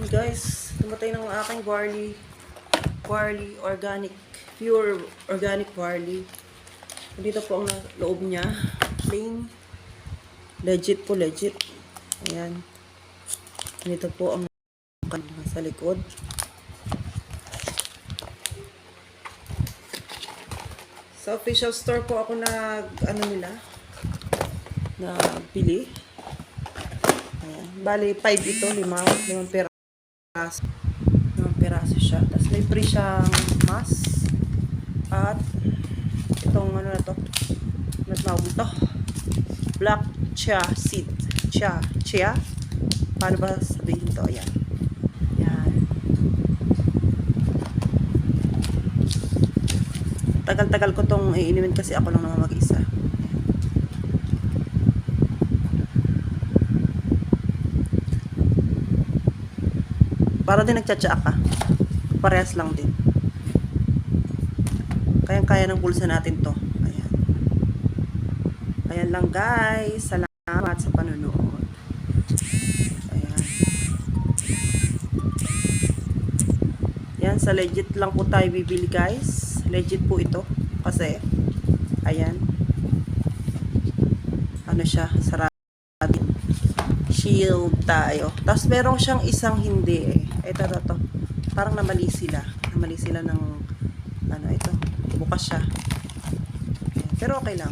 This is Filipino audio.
Yun guys, tumatay ng aking barley. Barley, organic. Pure organic barley. Dito po ang na- loob niya. Plain. Legit po, legit. Ayan. Dito po ang sa likod. Sa official store po ako nag, ano nila, nagbili. Ayan. Bali, 5 ito, 5. 5 peraso. 5 peraso siya. Tapos may free siyang mask. At itong ano na to. Ano tawag ito? Black chia seed. Chia. Chia? Paano ba sabihin to? Ayan. Ayan. Tagal-tagal ko tong iinimin kasi ako lang naman mag-isa. Para din nagtsatsa ka. Parehas lang din. Kayang-kaya ng bulsa natin to. Ayan. Ayan lang guys. Salamat sa panunood. Ayan. Yan, sa legit lang po tayo bibili guys. Legit po ito. Kasi, ayan. Ano siya, sarado. Shield tayo. Tapos meron siyang isang hindi eh. Ito, ito, ito. Parang namali sila. Namali sila ng, ano ito. Bukas siya. Pero okay lang.